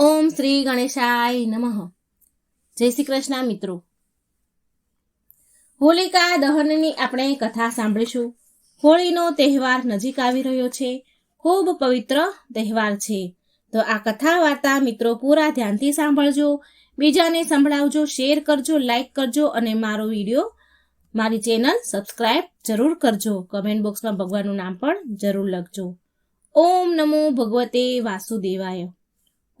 ઓમ શ્રી ગણેશાય નમઃ. જય શ્રી કૃષ્ણ મિત્રો. હોલિકા દહનની આપણે કથા સાંભળીશું. હોળીનો તહેવાર નજીક આવી રહ્યો છે. ખૂબ પવિત્ર તહેવાર છે. તો આ કથા વાર્તા મિત્રો પૂરા ધ્યાનથી સાંભળજો. બીજાને સંભળાવજો, શેર કરજો, લાઈક કરજો અને મારો વીડિયો મારી ચેનલ સબસ્ક્રાઇબ જરૂર કરજો. કમેન્ટ બોક્સમાં ભગવાનનું નામ પણ જરૂર લખજો. ઓમ નમો ભગવતે વાસુદેવાય.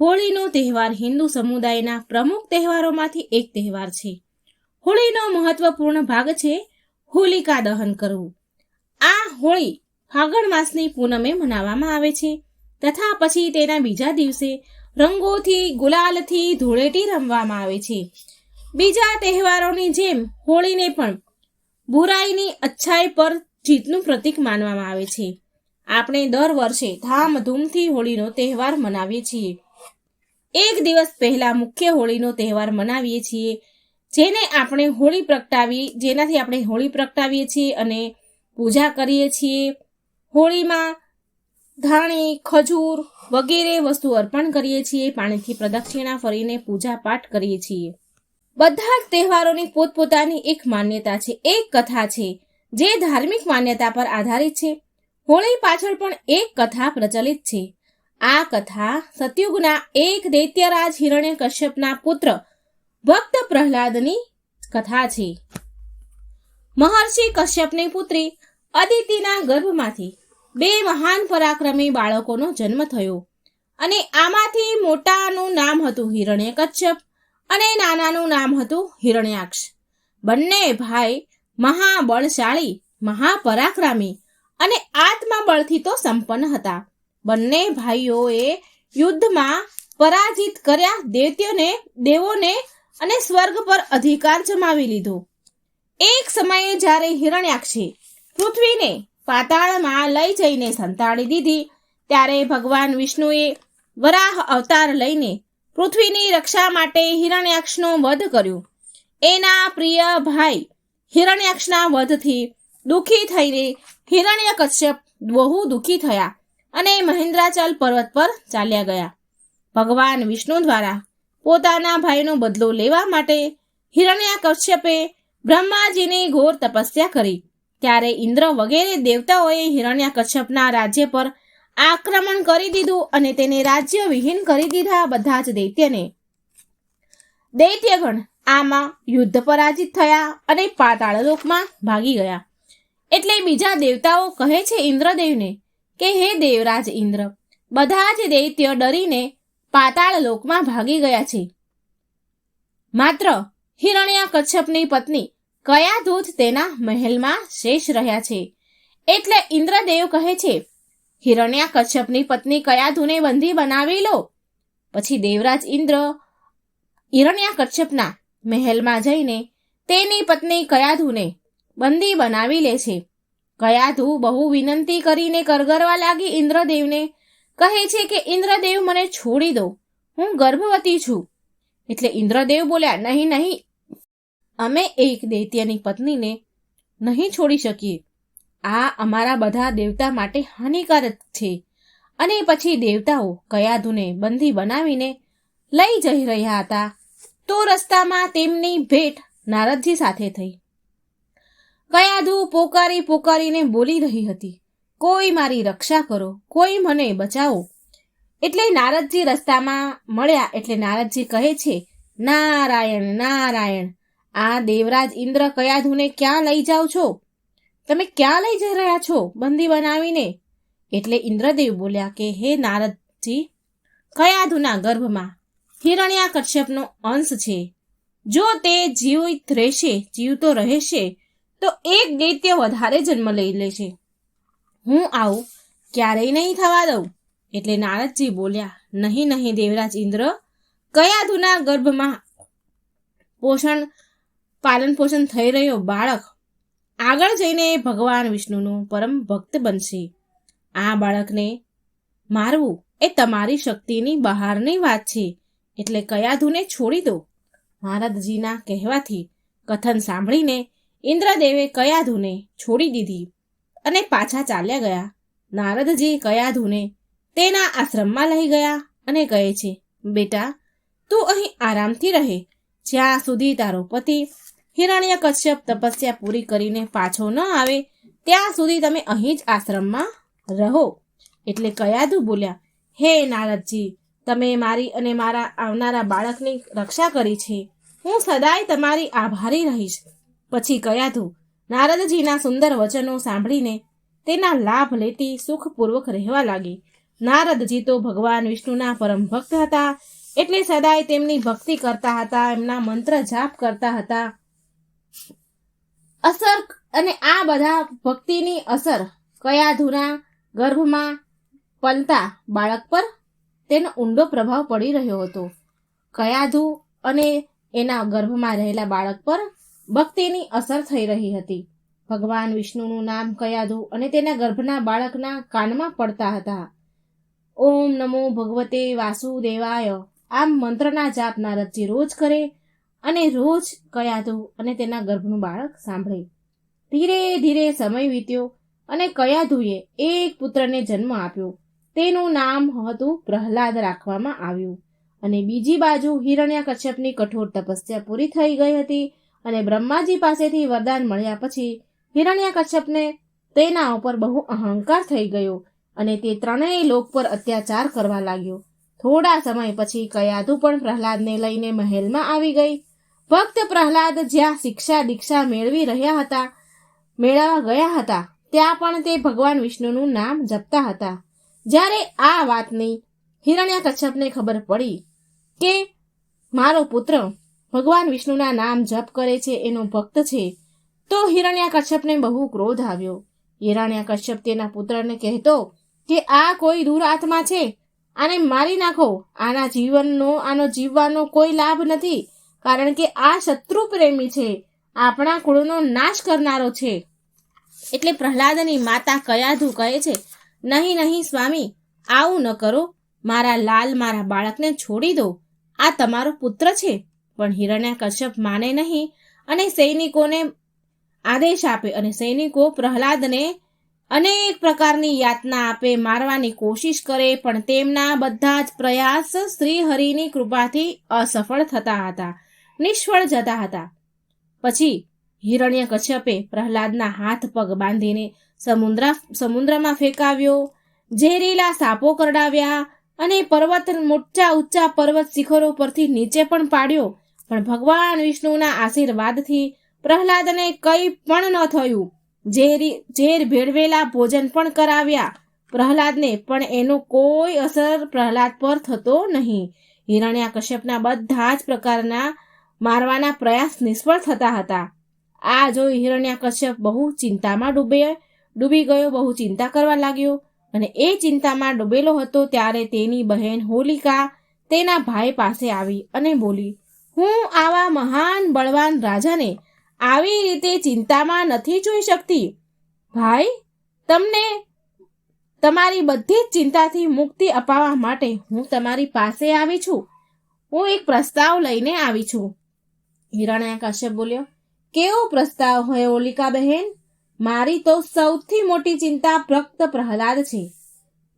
હોળીનો તહેવાર હિન્દુ સમુદાયના પ્રમુખ તહેવારોમાંથી એક તહેવાર છે. હોળીનો મહત્વપૂર્ણ ભાગ છે હોલિકા દહન કરવું. આ હોળી ફાગણ માસની પૂનમે મનાવવામાં આવે છે તથા પછી તેના બીજા દિવસે રંગોથી, ગુલાલથી ધૂળેટી રમવામાં આવે છે. બીજા તહેવારોની જેમ હોળીને પણ બુરાઈની અચ્છાઈ પર જીતનું પ્રતીક માનવામાં આવે છે. આપણે દર વર્ષે ધામધૂમથી હોળીનો તહેવાર મનાવીએ છીએ. એક દિવસ પહેલા મુખ્ય હોળીનો તહેવાર મનાવીએ છીએ, જેને આપણે હોળી પ્રગટાવી, જેનાથી આપણે હોળી પ્રગટાવીએ છીએ અને પૂજા કરીએ છીએ. હોળીમાં ધાણી, ખજૂર વગેરે વસ્તુ અર્પણ કરીએ છીએ, પાણીથી પ્રદક્ષિણા ફરીને પૂજા પાઠ કરીએ છીએ. બધા જ તહેવારોની પોતપોતાની એક માન્યતા છે, એક કથા છે, જે ધાર્મિક માન્યતા પર આધારિત છે. હોળી પાછળ પણ એક કથા પ્રચલિત છે. આ કથા સતયુગના એક દૈત્યરાજ હિરણ્ય કશ્યપના પુત્ર ભક્ત પ્રહલાદની કથા છે. મહર્ષિ કશ્યપની પુત્રી અદિતિના ગર્ભમાંથી બે મહાન પરાક્રમી બાળકોનો જન્મ થયો અને આમાંથી મોટાનું નામ હતું હિરણ્ય કશ્યપ અને નાનાનું નામ હતું હિરણ્યાક્ષ. બંને ભાઈ મહાબળશાળી, મહાપરાક્રમી અને આત્મબળથી તો સંપન્ન હતા. બંને ભાઈઓએ યુદ્ધમાં પરાજિત કર્યા દૈત્યોને, દેવોને અને સ્વર્ગ પર અધિકાર જમાવી લીધો. એક સમયે જ્યારે હિરણ્યાક્ષે પૃથ્વીને પાતાળમાં લઈ જઈને સંતાડી દીધી, ત્યારે ભગવાન વિષ્ણુએ વરાહ અવતાર લઈને પૃથ્વીની રક્ષા માટે હિરણ્યાક્ષનો વધ કર્યો. એના પ્રિય ભાઈ હિરણ્યાક્ષના વધથી દુઃખી થઈને હિરણ્યકશ્યપ બહુ દુઃખી થયા. અને મહેન્દ્રાચલ પર્વત પર ચાલ્યા ગયા. ભગવાન વિષ્ણુ દ્વારા પોતાના ભાઈનો બદલો લેવા માટે હિરણ્યકશ્યપે બ્રહ્માજીની ઘોર તપસ્યા કરી. ત્યારે ઇન્દ્ર વગેરે દેવતાઓએ હિરણ્યકશ્યપના રાજ્ય પર આક્રમણ કરી દીધું અને તેને રાજ્ય વિહીન કરી દીધા બધા જ દૈત્યને. દૈત્યગણ આમાં યુદ્ધ પરાજિત થયા અને પાતાળ લોકમાં ભાગી ગયા. એટલે બીજા દેવતાઓ કહે છે ઇન્દ્રદેવને કે હે દેવરાજ ઇન્દ્ર, બધા જ દૈત્ય ડરીને પાતાળ લોકમાં ભાગી ગયા છે. માત્ર હિરણ્યા કચ્છપની પત્ની કયા દૂત તેના મહેલમાં શેષ રહ્યા છે. એટલે ઇન્દ્રદેવ કહે છે હિરણ્યા કચ્છપની પત્ની કયા ધૂને બંધી બનાવી લો. પછી દેવરાજ ઇન્દ્ર હિરણ્યા કચ્છપના મહેલમાં જઈને તેની પત્ની કયાધુને બંદી બનાવી લે છે. કયાધુ બહુ વિનંતી કરીને કરગરવા લાગી ઇન્દ્રદેવને. કહે છે કે, ઇન્દ્રદેવ, મને છોડી દો. હું ગર્ભવતી છું. એટલે ઇન્દ્રદેવ બોલ્યા, નહીં નહીં. અમે એક દૈત્યની પત્નીને નહીં છોડી શકીએ. આ અમારા બધા દેવતા માટે હાનિકારક છે. અને પછી દેવતાઓ કયાધુને બંધી બનાવીને લઈ જઈ રહ્યા હતા. તો રસ્તામાં તેમની ભેટ નારદજી સાથે થઈ. કયાધુ પોકારી પોકારીને બોલી રહી હતી, કોઈ મારી રક્ષા કરો, કોઈ મને બચાવો. એટલે નારદજી રસ્તામાં મળ્યા એટલે નારદજી કહે છે, નારાયણ નારાયણ, આ દેવરાજ ઇન્દ્ર કયાધુને ક્યાં લઈ જાઓ છો? તમે ક્યાં લઈ જઈ રહ્યા છો બંદી બનાવીને? એટલે ઇન્દ્રદેવ બોલ્યા કે, હે નારદજી કયાધુના ગર્ભમાં હિરણ્યા કશ્યપનો અંશ છે. જો તે જીવિત રહેશે, જીવતો રહેશે તો એક દૈત્ય વધારે જન્મ લઈ લે છે. હું આવું ક્યારેય નહીં થવા દઉં. એટલે નારદજી બોલ્યા, નહીં નહીં, દેવરાજ ઇન્દ્ર, કયા ધુના ગર્ભમાં પોષણ, પાલન પોષણ થઈ રહ્યો બાળક? આગળ જઈને ભગવાન વિષ્ણુનું પરમ ભક્ત બનશે. આ બાળકને મારવું એ તમારી શક્તિની બહારની વાત છે. એટલે કયા ધુને છોડી દો નારદજીના કહેવાથી કથન સાંભળીને ઇન્દ્રદેવે કયાધુને છોડી દીધી અને પાછા ચાલ્યા ગયા. નારદજી કયાધુને તેના આશ્રમમાં લઈ ગયા અને કહે છે, બેટા, તું અહીં આરામથી રહે. જ્યાં સુધી તારો પતિ હિરણ્ય કશ્યપ તપસ્યા પૂરી કરીને પાછો ન આવે, ત્યાં સુધી તમે અહીં જ આશ્રમમાં રહો. એટલે કયાદુ બોલ્યા, હે નારદજી, તમે મારી અને મારા આવનારા બાળકની રક્ષા કરી છે. હું સદાય તમારી આભારી રહીશ. પછી કયાધુ, નારદજીના સુંદર વચનો સાંભળીને તેના લાભ લેતી સુખપૂર્વક રહેવા લાગી. નારદજી તો ભગવાન વિષ્ણુના પરમ ભક્ત હતા, એટલે સદાય તેમની ભક્તિ કરતા હતા, એમના મંત્ર જાપ કરતા હતા. અસર અને આ બધા ભક્તિની અસર કયાધુના ગર્ભમાં પલતા બાળક પર તેનો ઊંડો પ્રભાવ પડી રહ્યો હતો. કયાધુ અને એના ગર્ભમાં રહેલા બાળક પર ભક્તિની અસર થઈ રહી હતી. ભગવાન વિષ્ણુનું નામ કયાધુ અને તેના ગર્ભના બાળકના કાનમાં પડતા હતા. ઓમ નમો ભગવતે વાસુદેવાય. આમ મંત્રના જાપ નારદજી રોજ કરે અને રોજ કયાધુ અને તેના ગર્ભનું બાળક સાંભળે. ધીરે ધીરે સમય વીત્યો અને કયાધુએ એક પુત્રને જન્મ આપ્યો. તેનું નામ હતું પ્રહલાદ રાખવામાં આવ્યું. અને બીજી બાજુ હિરણ્યકશ્યપની કઠોર તપસ્યા પૂરી થઈ ગઈ હતી અને બ્રહ્માજી પાસેથી વરદાન મળ્યા પછી હિરણ્યકશ્યપને તેના ઉપર બહુ અહંકાર થઈ ગયો અને તે ત્રણેય લોક પર અત્યાચાર કરવા લાગ્યો. થોડા સમય પછી કયાદુ પણ પ્રહલાદને લઈને મહેલમાં આવી ગઈ. ભક્ત પ્રહલાદ જ્યાં શિક્ષા દીક્ષા મેળવી રહ્યા હતા, મેળવવા ગયા હતા, ત્યાં પણ તે ભગવાન વિષ્ણુનું નામ જપતા હતા. જ્યારે આ વાતની હિરણ્યકશ્યપને ખબર પડી કે મારો પુત્ર ભગવાન વિષ્ણુના નામ જપ કરે છે એનો ભક્ત છે. તો હિરણ્યકશ્યપને બહુ ક્રોધ આવ્યો. હિરણ્યકશ્યપ તેના પુત્રને કહેતો કે આ કોઈ દૂર આત્મા છે. આને મારી નાખો. આના જીવનનો, આનો જીવવાનો કોઈ લાભ નથી. કારણ કે આ શત્રુ પ્રેમી છે. આપણા કુળનો નાશ કરનારો છે. એટલે પ્રહલાદની માતા કયાધુ કહે છે, નહીં નહીં, સ્વામી, આવું ન કરો. મારા લાલ, મારા બાળકને છોડી દો. આ તમારો પુત્ર છે. પણ હિરણ્યા કશ્યપ માને નહીં અને સૈનિકોને આદેશ આપે અને સૈનિકો પ્રહલાદને અનેક પ્રકારની યાતના આપે, મારવાની કોશિશ કરે, પણ તેમના બધા જ પ્રયાસ શ્રીહરિની કૃપાથી અસફળ થતા હતા, નિષ્ફળ જતા હતા. પછી હિરણ્ય કશ્યપે પ્રહલાદના હાથ પગ બાંધીને સમુદ્ર, સમુદ્રમાં ફેંકાવ્યો, ઝેરીલા સાપો કરડાવ્યા અને પર્વત, મોટા ઊંચા પર્વત શિખરો પરથી નીચે પણ પાડ્યો. પણ ભગવાન વિષ્ણુના આશીર્વાદથી પ્રહલાદને કંઈ પણ ન થયું. ઝેરી, ઝેર ભેળવેલા ભોજન પણ કરાવ્યા. પ્રહલાદને પણ એનો કોઈ અસર પ્રહલાદ પર થતો નહીં. હિરણ્યા કશ્યપના બધા જ પ્રકારના મારવાના પ્રયાસ નિષ્ફળ થતા હતા. આ જોઈ હિરણ્યા કશ્યપ બહુ ચિંતામાં ડૂબે, ડૂબી ગયો, બહુ ચિંતા કરવા લાગ્યો અને એ ચિંતામાં ડૂબેલો હતો ત્યારે તેની બહેન હોલિકા તેના ભાઈ પાસે આવી અને બોલી હું આવા મહાન, બળવાન રાજાને આવી રીતે ચિંતામાં નથી જોઈ શકતી. ભાઈ, તમને તમારી બધી જ ચિંતાથી મુક્તિ અપાવવા માટે હું તમારી પાસે આવી છું. હું એક પ્રસ્તાવ લઈને આવી છું. હિરણ્યા કશ્યપ બોલ્યો, કેવો પ્રસ્તાવ હોય ઓલિકા બહેન? મારી તો સૌથી મોટી ચિંતા ભક્ત પ્રહલાદ છે.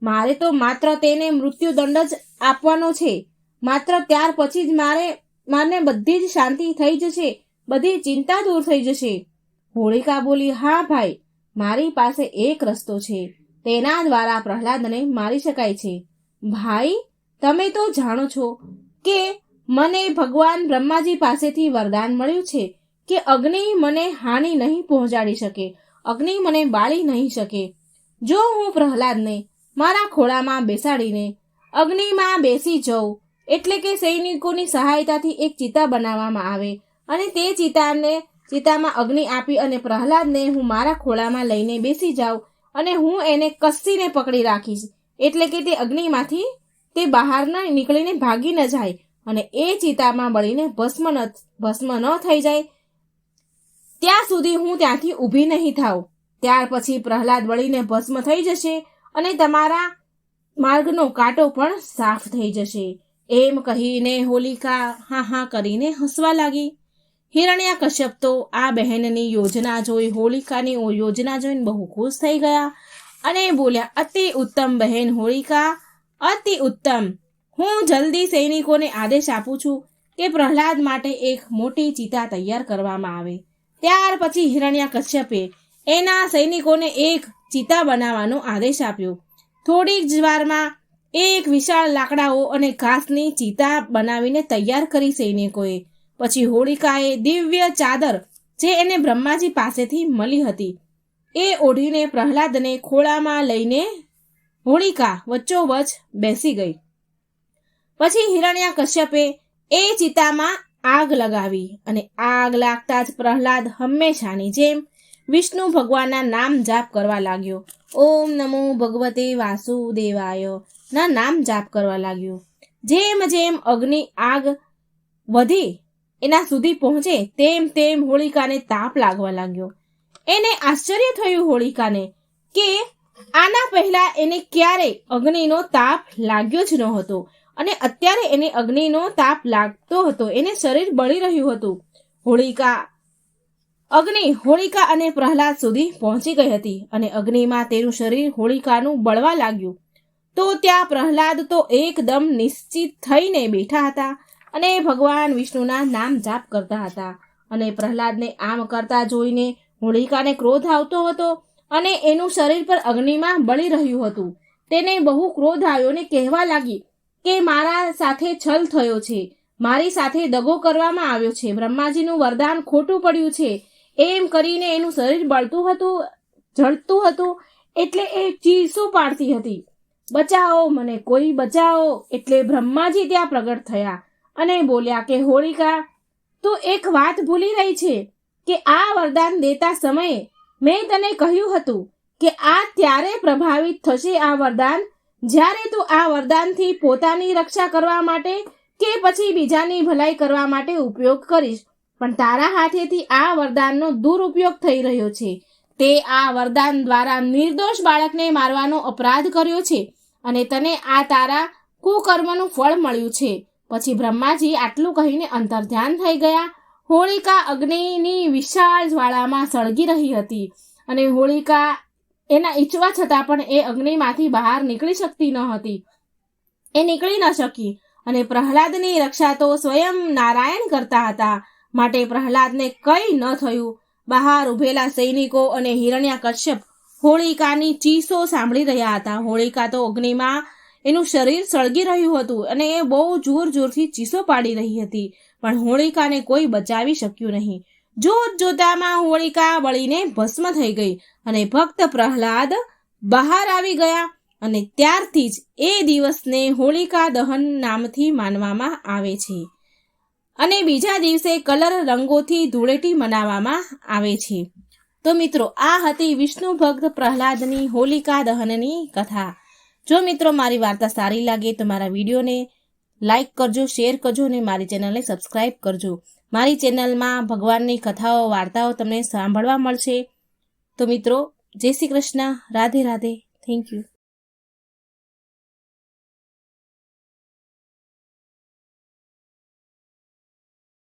મારે તો માત્ર તેને મૃત્યુદંડ જ આપવાનો છે. માત્ર ત્યાર પછી જ મારે મારને બધી જ શાંતિ થઈ જશે, બધી ચિંતા દૂર થઈ જશે. હોળિકા બોલી, હા ભાઈ, મારી પાસે એક રસ્તો છે. તેના દ્વારા પ્રહલાદને મારી શકાય છે. ભાઈ, તમે તો જાણો છો કે મને ભગવાન બ્રહ્માજી પાસેથી વરદાન મળ્યું છે કે અગ્નિ મને હાનિ નહીં પહોંચાડી શકે, અગ્નિ મને બાળી નહીં શકે. જો હું પ્રહલાદને મારા ખોળામાં બેસાડીને અગ્નિમાં બેસી જાઉં એટલે કે સૈનિકોની સહાયતાથી એક ચિતા બનાવવામાં આવે. અને તે ચિતાને, ચિતામાં અગ્નિ આપી અને પ્રહલાદને હું મારા ખોળામાં લઈને બેસી જાઉં અને હું એને કસીને પકડી રાખીશ. એટલે કે તે અગ્નિમાંથી, તે બહાર ન નીકળીને ભાગી ન જાય અને એ ચિતામાં બળીને ભસ્મ ન ભસ્મ ન થઈ જાય. ત્યાં સુધી હું ત્યાંથી ઊભી નહીં થાઉં. ત્યાર પછી પ્રહલાદ બળીને ભસ્મ થઈ જશે અને તમારા માર્ગનો કાંટો પણ સાફ થઈ જશે. એમ કહીને હોલિકા હા હા કરીને હસવા લાગી. હિરણ્યા કશ્યપ તો આ બહેનની યોજના જોઈ હોલિકાની યોજના જોઈને બહુ ખુશ થઈ ગયા અને બોલ્યા, અતિ ઉત્તમ બહેન હોલિકા, અતિ ઉત્તમ. હું જલ્દી સૈનિકોને આદેશ આપું છું કે પ્રહલાદ માટે એક મોટી ચિતા તૈયાર કરવામાં આવે. ત્યાર પછી હિરણ્યા કશ્યપે એના સૈનિકોને એક ચિતા બનાવવાનો આદેશ આપ્યો. થોડીક જ વારમાં એક વિશાળ લાકડાઓ અને ઘાસની ચિતા બનાવીને તૈયાર કરી સૈનિકોએ. પછી હોળિકાએ દિવ્ય ચાદર જે એને બ્રહ્માજી પાસેથી મળી હતી. એ ઓઢીને પ્રહલાદને ખોળામાં લઈને હોળિકા વચ્ચોવચ બેસી ગઈ. પછી હિરણ્યા કશ્યપે એ ચિતામાં આગ લગાવી અને આગ લાગતા જ પ્રહલાદ હંમેશાની જેમ વિષ્ણુ ભગવાનના નામ જાપ કરવા લાગ્યો. ઓમ નમો ભગવતે વાસુદેવાય. ના, નામ જાપ કરવા લાગ્યો. જેમ જેમ અગ્નિ આગ વધી એના સુધી પહોંચે, તેમ તેમ હોળિકાને તાપ લાગવા લાગ્યો. એને આશ્ચર્ય થયું હોળિકાને કે આના પહેલા એને ક્યારે અગ્નિનો તાપ લાગ્યો જ ન હતો અને અત્યારે એને અગ્નિનો તાપ લાગતો હતો, એને શરીર બળી રહ્યું હતું. હોળિકા, અગ્નિ હોળિકા અને પ્રહલાદ સુધી પહોંચી ગઈ હતી અને અગ્નિમાં તેનું શરીર હોળિકાનું બળવા લાગ્યું. તો ત્યાં પ્રહલાદ તો એકદમ નિશ્ચિત થઈને બેઠા હતા અને ભગવાન વિષ્ણુના નામ જાપ કરતા હતા. અને પ્રહલાદને આમ કરતા જોઈને હોળિકાને ક્રોધ આવતો હતો અને એનું શરીર પર અગ્નિમાં બળી રહ્યું હતું. તેને બહુ ક્રોધ આવ્યો ને કહેવા લાગી કે મારા સાથે છલ થયો છે. મારી સાથે દગો કરવામાં આવ્યો છે. બ્રહ્માજીનું વરદાન ખોટું પડ્યું છે. એમ કરીને એનું શરીર બળતું હતું, જળતું હતું એટલે એ ચીસો પાડતી હતી. બચાવો, મને કોઈ બચાવો. એટલે બ્રહ્માજી ત્યાં પ્રગટ થયા અને બોલ્યા કે, હોળિકા, તું એક વાત ભૂલી રહી છે કે આ વરદાન દેતા સમયે મેં તને કહ્યું હતું કે આ ત્યારે પ્રભાવિત થશે આ વરદાન? જ્યારે તું આ વરદાનથી પોતાની રક્ષા કરવા માટે કે પછી બીજાની ભલાઈ કરવા માટે ઉપયોગ કરીશ? પણ તારા હાથેથી આ વરદાનનો દુરુપયોગ થઈ રહ્યો છે. તે આ વરદાન દ્વારા નિર્દોષ બાળકને મારવાનો અપરાધ કર્યો છે. અને તને આ તારા કુકર્મનું ફળ મળ્યું છે. પછી બ્રહ્માજી આટલું કહીને અંતર્ધ્યાન થઈ ગયા. હોળિકા અગ્નિની વિશાળ જ્વાળામાં સળગી રહી હતી અને હોળિકા એના ઈચ્છવા છતાં પણ એ અગ્નિમાંથી બહાર નીકળી શકતી ન હતી. એ નીકળી ન શકી અને પ્રહલાદની રક્ષા તો સ્વયં નારાયણ કરતા હતા. માટે પ્રહલાદને કંઈ ન થયું. બહાર ઉભેલા સૈનિકો અને હિરણ્યા કશ્યપ હોળિકાની ચીસો સાંભળી રહ્યા હતા. હોળિકા તો અગ્નિમાં એનું શરીર સળગી રહ્યું હતું અને એ બહુ જોર જોરથી ચીસો પાડી રહી હતી. પણ હોળિકાને કોઈ બચાવી શક્યું નહીં. જોત જોતામાં હોળિકા બળીને ભસ્મ થઈ ગઈ અને ભક્ત પ્રહલાદ બહાર આવી ગયા અને ત્યારથી જ એ દિવસને હોળિકા દહન નામથી માનવામાં આવે છે અને બીજા દિવસે કલર રંગોથી ધૂળેટી મનાવવામાં આવે છે. તો મિત્રો, આ હતી વિષ્ણુ ભક્ત પ્રહલાદની હોલિકા દહનની કથા. જો મિત્રો મારી વાર્તા સારી લાગે તો મારા વિડીયોને લાઈક કરજો, શેર કરજો અને મારી ચેનલને સબસ્ક્રાઈબ કરજો. મારી ચેનલમાં ભગવાનની કથાઓ, વાર્તાઓ તમને સાંભળવા મળશે. તો મિત્રો, જય શ્રી કૃષ્ણ. રાધે રાધે. Thank you